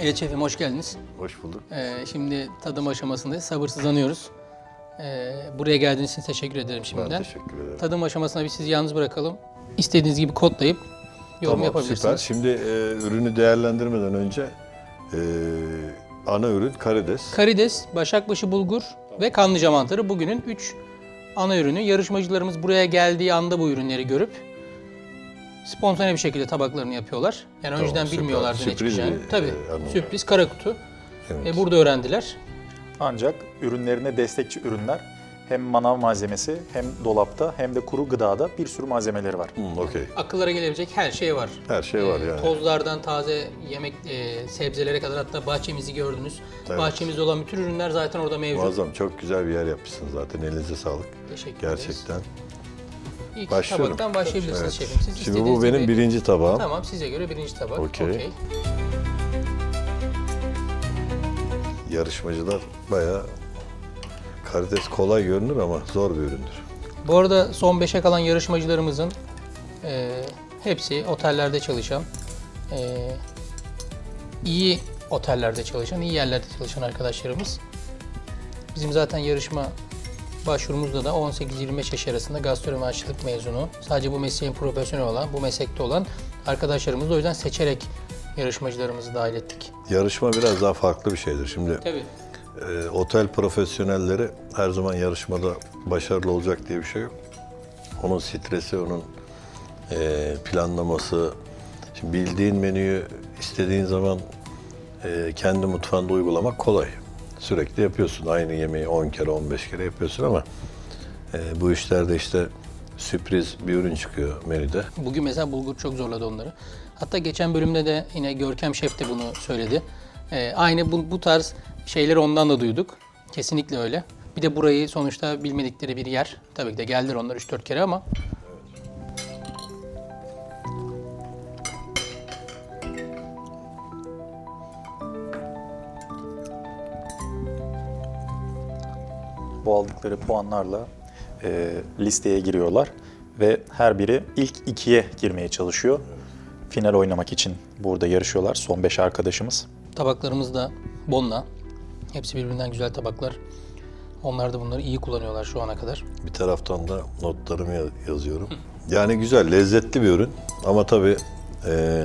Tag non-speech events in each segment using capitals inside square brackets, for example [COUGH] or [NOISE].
Evet şefim hoş geldiniz. Hoş bulduk. Ee, şimdi tadım aşamasındayız. Sabırsızlanıyoruz. Ee, buraya geldiğiniz için teşekkür ederim şimdiden. Ben teşekkür ederim. Tadım aşamasına biz sizi yalnız bırakalım. İstediğiniz gibi kodlayıp yorum Tamam, yapabilirsiniz. süper. Şimdi e, ürünü değerlendirmeden önce e, ana ürün karides. Karides, başakbaşı bulgur ve kanlıca mantarı bugünün 3 ana ürünü. Yarışmacılarımız buraya geldiği anda bu ürünleri görüp spontane bir şekilde tabaklarını yapıyorlar. Yani önceden süper. bilmiyorlardı ne çıkacağını. bir, Tabii, e, sürpriz kara kutu. Evet. E, burada öğrendiler. Ancak ürünlerine destekçi ürünler hem manav malzemesi hem dolapta hem de kuru gıdada bir sürü malzemeleri var. Hmm, Okey. Akıllara gelebilecek her şey var. Her şey var Ee, yani. Tozlardan taze yemek, e, sebzelere kadar hatta bahçemizi gördünüz. Evet. Bahçemizde olan bütün ürünler zaten orada mevcut. Muazzam. Çok güzel bir yer yapmışsınız zaten. Elinize sağlık. Teşekkür ederiz. İlk Başlıyorum. tabaktan başlayabilirsiniz Evet. şefim. Siz Şimdi bu benim gibi- birinci tabağım. Tamam size göre birinci tabak. Okey. Yarışmacılar bayağı karides kolay görünür ama zor bir üründür. Bu arada son 5'e kalan yarışmacılarımızın e, hepsi otellerde çalışan, e, iyi otellerde çalışan, iyi yerlerde çalışan arkadaşlarımız. Bizim zaten yarışma başvurumuzda da 18-25 yaş arasında gastronomi aşçılık mezunu, sadece bu mesleğin profesyonel olan, bu meslekte olan arkadaşlarımız o yüzden seçerek yarışmacılarımızı dahil ettik. Yarışma biraz daha farklı bir şeydir. Şimdi Tabii. e, otel profesyonelleri her zaman yarışmada başarılı olacak diye bir şey yok. Onun stresi, onun e, planlaması. Şimdi bildiğin menüyü istediğin zaman e, kendi mutfağında uygulamak kolay. Sürekli yapıyorsun. Aynı yemeği 10 kere, 15 kere yapıyorsun ama e, bu işlerde işte sürpriz bir ürün çıkıyor menüde. Bugün mesela bulgur çok zorladı onları. Hatta geçen bölümde de yine Görkem Şef de bunu söyledi. Ee, aynı bu, bu tarz şeyleri ondan da duyduk. Kesinlikle öyle. Bir de burayı sonuçta bilmedikleri bir yer. Tabii ki de geldiler onlar 3-4 kere ama Bu aldıkları puanlarla e, listeye giriyorlar ve her biri ilk ikiye girmeye çalışıyor. Final oynamak için burada yarışıyorlar. Son beş arkadaşımız. tabaklarımız da Bonna. Hepsi birbirinden güzel tabaklar. Onlar da bunları iyi kullanıyorlar şu ana kadar. Bir taraftan da notlarımı ya- yazıyorum. Yani güzel, lezzetli bir ürün. Ama tabii e,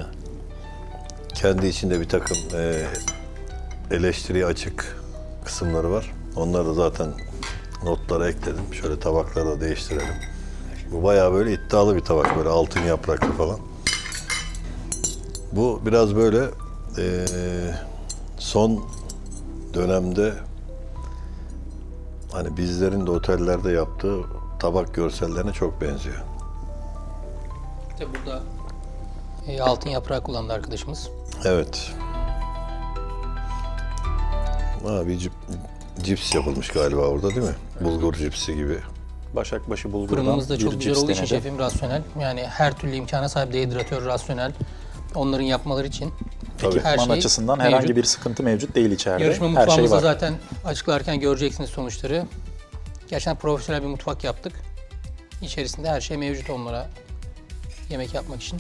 kendi içinde bir takım e, eleştiriye açık kısımları var. Onları da zaten notlara ekledim. Şöyle tabakları da değiştirelim. Bu bayağı böyle iddialı bir tabak. Böyle altın yapraklı falan. Bu biraz böyle e, son dönemde Hani bizlerin de otellerde yaptığı tabak görsellerine çok benziyor. Tabii burada e, altın yaprağı kullandı arkadaşımız. Evet. Ha, bir cips yapılmış galiba orada değil mi? Bulgur cipsi gibi. Başakbaşı bulgurdan Fırınımız da bir çok güzel cips olduğu için denedi. şefim rasyonel. Yani her türlü imkana sahip dehidratör rasyonel. Onların yapmaları için Tabii. her Man şey açısından mevcut. herhangi bir sıkıntı mevcut değil içeride. Yarışma Her şey mutfağımızda var. zaten açıklarken göreceksiniz sonuçları. Gerçekten profesyonel bir mutfak yaptık. İçerisinde her şey mevcut onlara yemek yapmak için.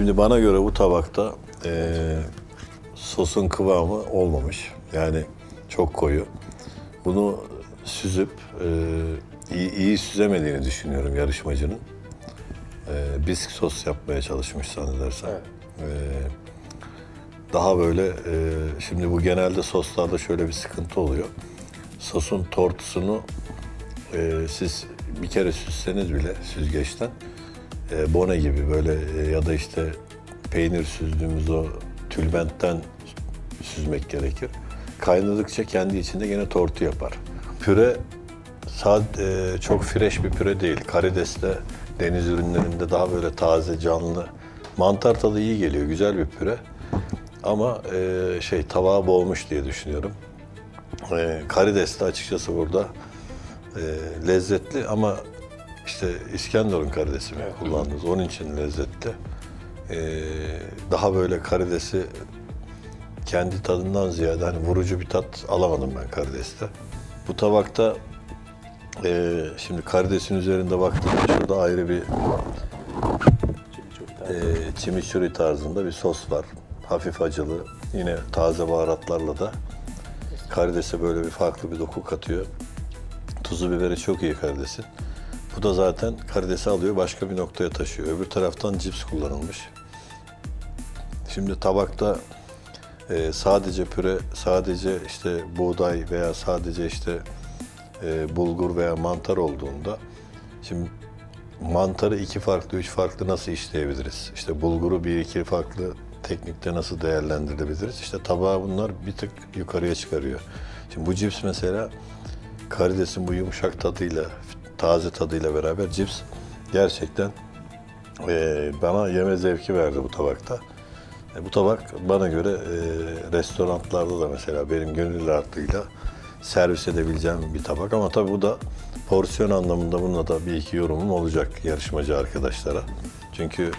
Şimdi bana göre bu tabakta eee, sosun kıvamı olmamış. Yani çok koyu. Bunu süzüp eee, iyi, iyi süzemediğini düşünüyorum yarışmacının. Eee bisk sos yapmaya çalışmış zannedersem. Eee, daha böyle, eee, şimdi bu genelde soslarda şöyle bir sıkıntı oluyor. Sosun tortusunu eee, siz bir kere süzseniz bile süzgeçten e, bone gibi böyle e, ya da işte peynir süzdüğümüz o tülbentten süzmek gerekir. Kaynadıkça kendi içinde gene tortu yapar. Püre sad, e, çok fresh bir püre değil. Karides'te deniz ürünlerinde daha böyle taze, canlı. Mantar tadı iyi geliyor, güzel bir püre. Ama e, şey tabağa boğmuş diye düşünüyorum. E, karides de açıkçası burada e, lezzetli ama işte İskenderun karidesi mi kullandınız? Onun için lezzetli. Ee, daha böyle karidesi kendi tadından ziyade hani vurucu bir tat alamadım ben karideste. Bu tabakta e, şimdi karidesin üzerinde baktığımda şurada ayrı bir e, chimichurri tarzında bir sos var. Hafif acılı. Yine taze baharatlarla da karidese böyle bir farklı bir doku katıyor. Tuzu biberi çok iyi karidesin. Bu da zaten karidesi alıyor başka bir noktaya taşıyor. Öbür taraftan cips kullanılmış. Şimdi tabakta e, sadece püre, sadece işte buğday veya sadece işte e, bulgur veya mantar olduğunda şimdi mantarı iki farklı, üç farklı nasıl işleyebiliriz? İşte bulguru bir iki farklı teknikte nasıl değerlendirebiliriz? İşte tabağı bunlar bir tık yukarıya çıkarıyor. Şimdi bu cips mesela karidesin bu yumuşak tadıyla, taze tadıyla beraber cips gerçekten eee, bana yeme zevki verdi bu tabakta. E, bu tabak bana göre e, restoranlarda da mesela benim gönül rahatlığıyla servis edebileceğim bir tabak. Ama tabii bu da porsiyon anlamında bununla da bir iki yorumum olacak yarışmacı arkadaşlara. Çünkü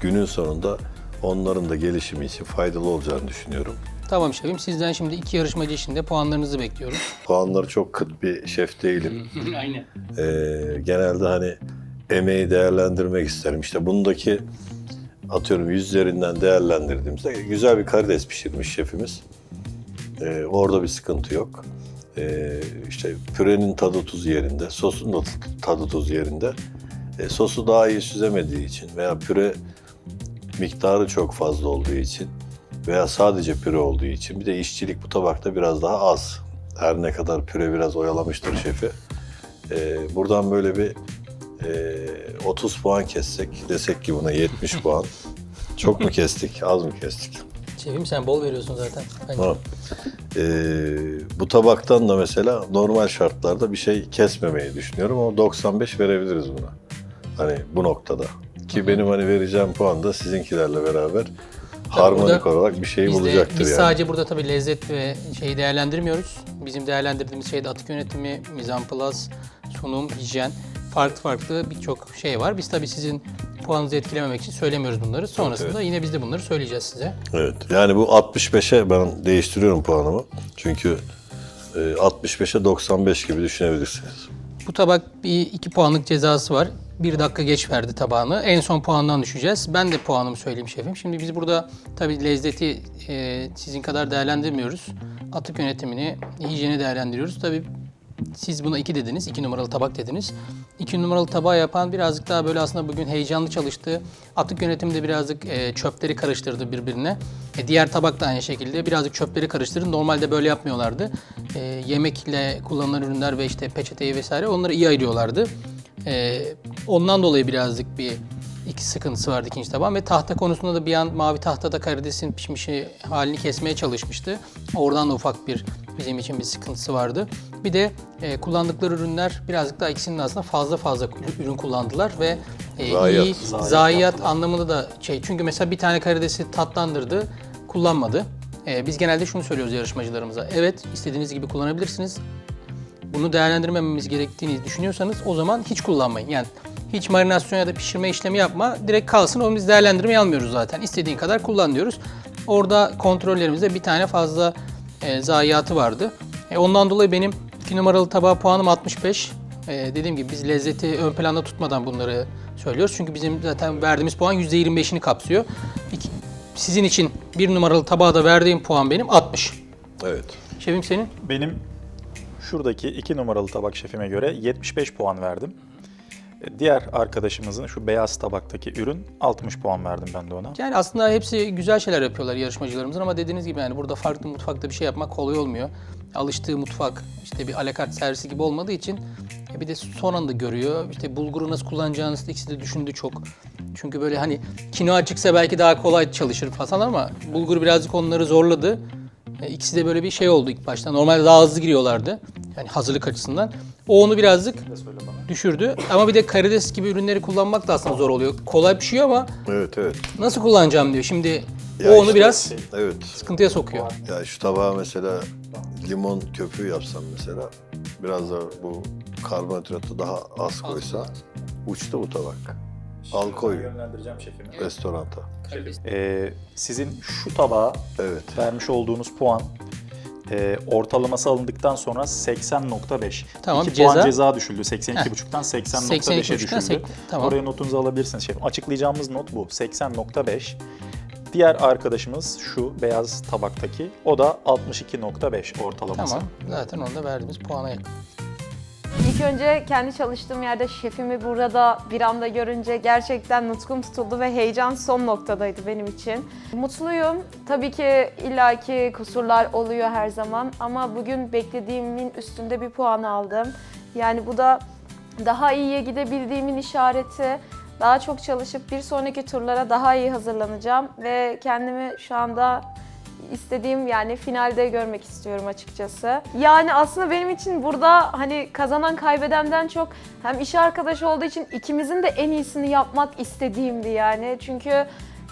günün sonunda onların da gelişimi için faydalı olacağını düşünüyorum. Tamam şefim. Sizden şimdi iki yarışmacı için de puanlarınızı bekliyoruz. Puanları çok kıt bir şef değilim. [LAUGHS] Aynen. Ee, genelde hani emeği değerlendirmek isterim. İşte bundaki atıyorum 100 üzerinden değerlendirdiğimizde güzel bir karides pişirmiş şefimiz. Ee, orada bir sıkıntı yok. Ee, işte pürenin tadı tuzu yerinde, sosun da tadı tuzu yerinde. Ee, sosu daha iyi süzemediği için veya püre miktarı çok fazla olduğu için veya sadece püre olduğu için bir de işçilik bu tabakta biraz daha az. Her ne kadar püre biraz oyalamıştır şefi. Ee, buradan böyle bir e, 30 puan kessek, desek ki buna 70 [LAUGHS] puan. Çok mu kestik, az mı kestik? Şefim sen bol veriyorsun zaten. Bence. Tamam. Ee, bu tabaktan da mesela normal şartlarda bir şey kesmemeyi düşünüyorum ama 95 verebiliriz buna. Hani bu noktada. Ki benim hani vereceğim puan da sizinkilerle beraber harmonik burada olarak bir şey Biz, de, bulacaktır biz yani. sadece burada tabii lezzet ve şeyi değerlendirmiyoruz. Bizim değerlendirdiğimiz şeyde atık yönetimi, mizanplaz, sunum, hijyen, farklı farklı birçok şey var. Biz tabii sizin puanınızı etkilememek için söylemiyoruz bunları. Sonrasında yine biz de bunları söyleyeceğiz size. Evet. Yani bu 65'e ben değiştiriyorum puanımı. Çünkü e, 65'e 95 gibi düşünebilirsiniz. Bu tabak bir iki puanlık cezası var. Bir dakika geç verdi tabağını. En son puandan düşeceğiz. Ben de puanımı söyleyeyim şefim. Şimdi biz burada tabii lezzeti e, sizin kadar değerlendirmiyoruz. Atık yönetimini, hijyeni değerlendiriyoruz. Tabii siz buna iki dediniz, iki numaralı tabak dediniz. İki numaralı tabağı yapan birazcık daha böyle aslında bugün heyecanlı çalıştı. Atık yönetimi de birazcık e, çöpleri karıştırdı birbirine. E, diğer tabak da aynı şekilde birazcık çöpleri karıştırdı. Normalde böyle yapmıyorlardı. E, yemekle kullanılan ürünler ve işte peçeteyi vesaire onları iyi ayırıyorlardı. E, ondan dolayı birazcık bir iki sıkıntısı vardı ikinci taban ve tahta konusunda da bir an mavi tahtada karidesin pişmişi halini kesmeye çalışmıştı. Oradan da ufak bir bizim için bir sıkıntısı vardı. Bir de e, kullandıkları ürünler birazcık daha ikisinin de aslında fazla fazla ürün kullandılar ve e, Zayiat. iyi zayiat anlamında da şey çünkü mesela bir tane karidesi tatlandırdı kullanmadı. E, biz genelde şunu söylüyoruz yarışmacılarımıza. Evet istediğiniz gibi kullanabilirsiniz bunu değerlendirmememiz gerektiğini düşünüyorsanız o zaman hiç kullanmayın. Yani hiç marinasyon ya da pişirme işlemi yapma. Direkt kalsın. Onu biz değerlendirmeye almıyoruz zaten. İstediğin kadar kullan diyoruz. Orada kontrollerimizde bir tane fazla e, zayiatı vardı. E, ondan dolayı benim 2 numaralı tabağa puanım 65. E, dediğim gibi biz lezzeti ön planda tutmadan bunları söylüyoruz. Çünkü bizim zaten verdiğimiz puan %25'ini kapsıyor. İki, sizin için bir numaralı tabağa da verdiğim puan benim 60. Evet. Şefim senin? Benim şuradaki iki numaralı tabak şefime göre 75 puan verdim. E, Diğer arkadaşımızın şu beyaz tabaktaki ürün 60 puan verdim ben de ona. Yani aslında hepsi güzel şeyler yapıyorlar yarışmacılarımızın ama dediğiniz gibi yani burada farklı mutfakta bir şey yapmak kolay olmuyor. Alıştığı mutfak işte bir alakart servisi gibi olmadığı için e bir de son anda görüyor. İşte bulguru nasıl kullanacağınızı da ikisi de düşündü çok. Çünkü böyle hani kinoa çıksa belki daha kolay çalışır falan ama bulgur birazcık onları zorladı. E, İkisi de böyle bir şey oldu ilk başta. Normalde daha hızlı giriyorlardı. Yani hazırlık açısından. O onu birazcık düşürdü. Ama bir de karides gibi ürünleri kullanmak da aslında zor oluyor. Kolay pişiyor ama Evet, evet. nasıl kullanacağım diyor. Şimdi Ya o onu işte- biraz Evet. sıkıntıya sokuyor. Ya şu tabağa mesela limon köpüğü yapsam mesela biraz da bu karbonhidratı daha az koysa Uçta bu tabak. Al koy Yönlendireceğim şefimi. restoranta. Ee, sizin şu tabağa Evet. vermiş olduğunuz puan e, ortalaması alındıktan sonra 80.5. Tamam, 2 ceza? puan ceza düşüldü. 82.5'tan 80.5'e 82.5'tan düşüldü. sek- tamam. Oraya notunuzu alabilirsiniz şefim. Açıklayacağımız not bu. 80.5. Diğer arkadaşımız şu beyaz tabaktaki. O da 62.5 ortalaması. Tamam. Zaten onda verdiğimiz puana yakın. İlk önce kendi çalıştığım yerde şefimi burada bir anda görünce gerçekten nutkum tutuldu ve heyecan son noktadaydı benim için. Mutluyum. Tabii ki illaki kusurlar oluyor her zaman ama bugün beklediğimin üstünde bir puan aldım. Yani bu da daha iyiye gidebildiğimin işareti. Daha çok çalışıp bir sonraki turlara daha iyi hazırlanacağım ve kendimi şu anda istediğim yani finalde görmek istiyorum açıkçası. Yani aslında benim için burada hani kazanan kaybedenden çok hem iş arkadaşı olduğu için ikimizin de en iyisini yapmak istediğimdi yani. Çünkü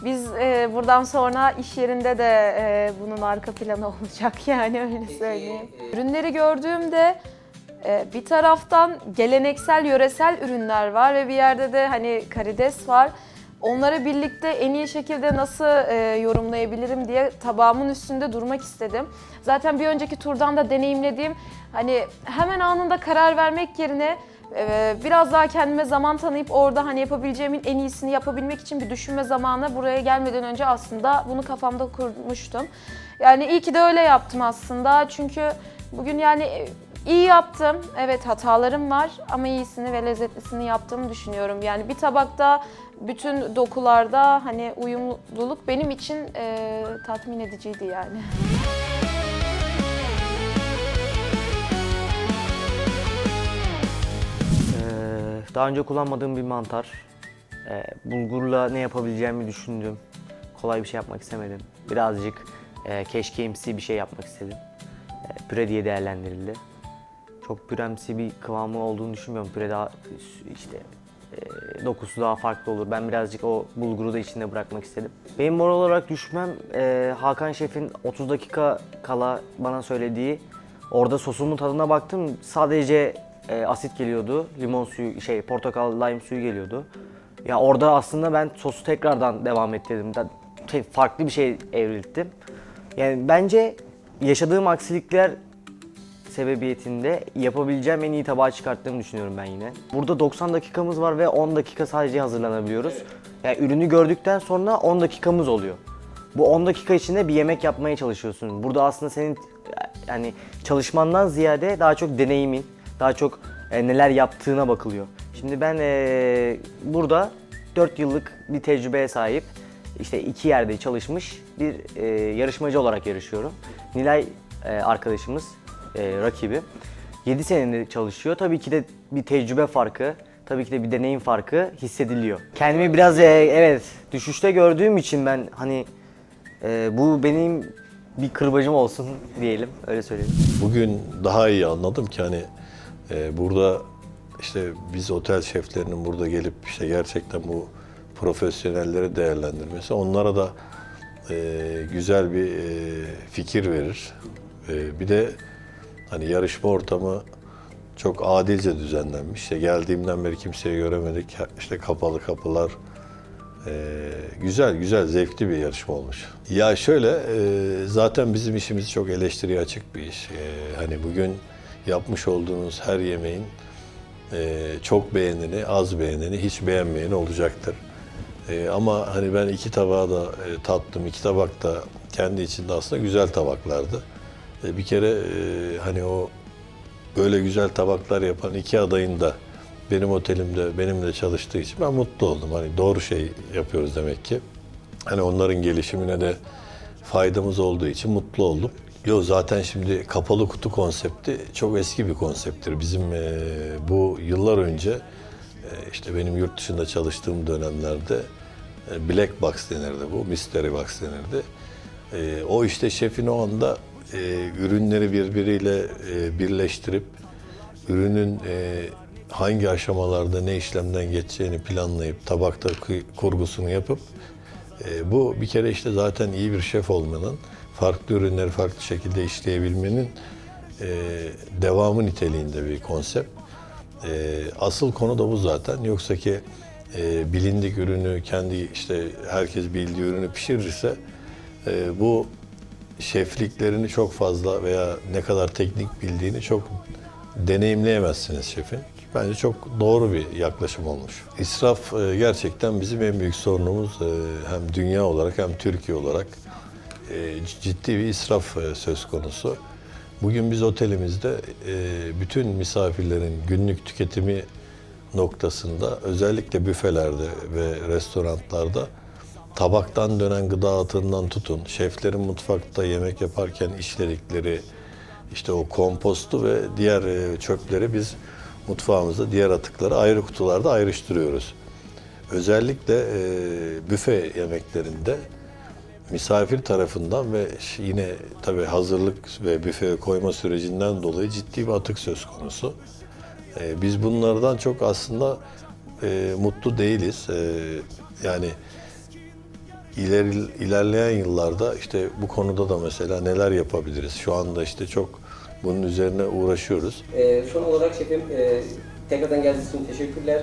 biz e, buradan sonra iş yerinde de e, bunun arka planı [LAUGHS] olacak yani öyle söyleyeyim. Ürünleri gördüğümde e, bir taraftan geleneksel yöresel ürünler var ve bir yerde de hani karides var. Onları birlikte en iyi şekilde nasıl e, yorumlayabilirim diye tabağımın üstünde durmak istedim. Zaten bir önceki turdan da deneyimlediğim hani hemen anında karar vermek yerine e, biraz daha kendime zaman tanıyıp orada hani yapabileceğimin en iyisini yapabilmek için bir düşünme zamanı buraya gelmeden önce aslında bunu kafamda kurmuştum. Yani iyi ki de öyle yaptım aslında çünkü bugün yani iyi yaptım. Evet hatalarım var ama iyisini ve lezzetlisini yaptığımı düşünüyorum. Yani bir tabakta bütün dokularda hani uyumluluk benim için e, tatmin ediciydi yani. Ee, daha önce kullanmadığım bir mantar. Ee, bulgurla ne yapabileceğimi düşündüm. Kolay bir şey yapmak istemedim. Birazcık e, keşkeğimsi bir şey yapmak istedim. Ee, püre diye değerlendirildi. Çok püremsi bir kıvamı olduğunu düşünmüyorum. Püre daha işte e, dokusu daha farklı olur. Ben birazcık o bulguru da içinde bırakmak istedim. Benim moral olarak düşmem e, Hakan Şef'in 30 dakika kala bana söylediği orada sosumun tadına baktım sadece e, asit geliyordu. Limon suyu şey portakal lime suyu geliyordu. Ya orada aslında ben sosu tekrardan devam ettirdim. Şey, farklı bir şey evrilttim. Yani bence yaşadığım aksilikler sebebiyetinde yapabileceğim en iyi tabağı çıkarttığımı düşünüyorum ben yine. Burada 90 dakikamız var ve 10 dakika sadece hazırlanabiliyoruz. Yani ürünü gördükten sonra 10 dakikamız oluyor. Bu 10 dakika içinde bir yemek yapmaya çalışıyorsun. Burada aslında senin yani çalışmandan ziyade daha çok deneyimin, daha çok e, neler yaptığına bakılıyor. Şimdi ben e, burada 4 yıllık bir tecrübeye sahip, işte iki yerde çalışmış bir e, yarışmacı olarak yarışıyorum. Nilay e, arkadaşımız, e, rakibi. 7 senedir çalışıyor. Tabii ki de bir tecrübe farkı, tabii ki de bir deneyim farkı hissediliyor. Kendimi biraz e, evet düşüşte gördüğüm için ben hani e, bu benim bir kırbacım olsun [LAUGHS] diyelim öyle söyleyeyim. Bugün daha iyi anladım ki hani e, burada işte biz otel şeflerinin burada gelip işte gerçekten bu profesyonelleri değerlendirmesi onlara da e, güzel bir e, fikir verir. E, bir de hani yarışma ortamı çok adilce düzenlenmiş. İşte geldiğimden beri kimseyi göremedik. İşte kapalı kapılar, ee, güzel güzel zevkli bir yarışma olmuş. Ya şöyle e, zaten bizim işimiz çok eleştiriye açık bir iş. Ee, hani bugün yapmış olduğunuz her yemeğin e, çok beğeneni, az beğeneni, hiç beğenmeyeni olacaktır. Ee, ama hani ben iki tabağı da e, tattım. iki tabak da kendi içinde aslında güzel tabaklardı. E, bir kere e, hani o böyle güzel tabaklar yapan iki adayın da benim otelimde benimle çalıştığı için ben mutlu oldum. Hani doğru şey yapıyoruz demek ki. Hani onların gelişimine de faydamız olduğu için mutlu oldum. Yo zaten şimdi kapalı kutu konsepti çok eski bir konsepttir. Bizim e, bu yıllar önce e, işte benim yurt dışında çalıştığım dönemlerde e, black box denirdi bu, mystery box denirdi. E, o işte şefin o anda e, ürünleri birbiriyle e, birleştirip ürünün e, hangi aşamalarda ne işlemden geçeceğini planlayıp tabakta kurgusunu yapıp e, bu bir kere işte zaten iyi bir şef olmanın farklı ürünleri farklı şekilde işleyebilmenin e, devamı niteliğinde bir konsept. E, asıl konu da bu zaten. Yoksa ki e, bilindik ürünü kendi işte herkes bildiği ürünü pişirirse e, bu şefliklerini çok fazla veya ne kadar teknik bildiğini çok deneyimleyemezsiniz şefin. Bence çok doğru bir yaklaşım olmuş. İsraf e, gerçekten bizim en büyük sorunumuz e, hem dünya olarak hem Türkiye olarak e, ciddi bir israf söz konusu. Bugün biz otelimizde bütün misafirlerin günlük tüketimi noktasında özellikle büfelerde ve restoranlarda tabaktan dönen gıda atığından tutun, şeflerin mutfakta yemek yaparken işledikleri işte o kompostu ve diğer e, çöpleri biz mutfağımızda diğer atıkları ayrı kutularda ayrıştırıyoruz. Özellikle e, büfe yemeklerinde misafir tarafından ve yine tabii hazırlık ve büfeye koyma sürecinden dolayı ciddi bir atık söz konusu. E, biz bunlardan çok aslında e, mutlu değiliz. E, yani ileri, ilerleyen yıllarda işte bu konuda da mesela neler yapabiliriz? Şu anda işte çok bunun üzerine uğraşıyoruz. Ee, son olarak şefim e, tekrardan geldiğiniz için teşekkürler.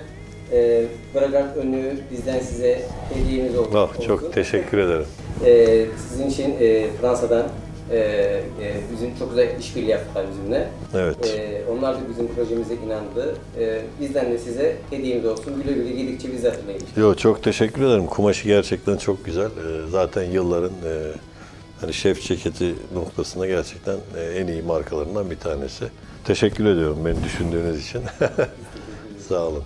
E, Bragant önlüğü bizden size hediyemiz olsun. Ah, çok teşekkür ederim. Ee, sizin için e, Fransa'dan e, e, bizim çok güzel işbirliği yaptılar bizimle. Evet. E, onlar da bizim projemize inandı. E, bizden de size hediyemiz olsun. Güle güle gidikçe bizi hatırlayın. Yo çok teşekkür ederim. Kumaşı gerçekten çok güzel. Ee, zaten yılların e, hani şef ceketi noktasında gerçekten e, en iyi markalarından bir tanesi. Teşekkür ediyorum beni düşündüğünüz için. [LAUGHS] Sağ olun.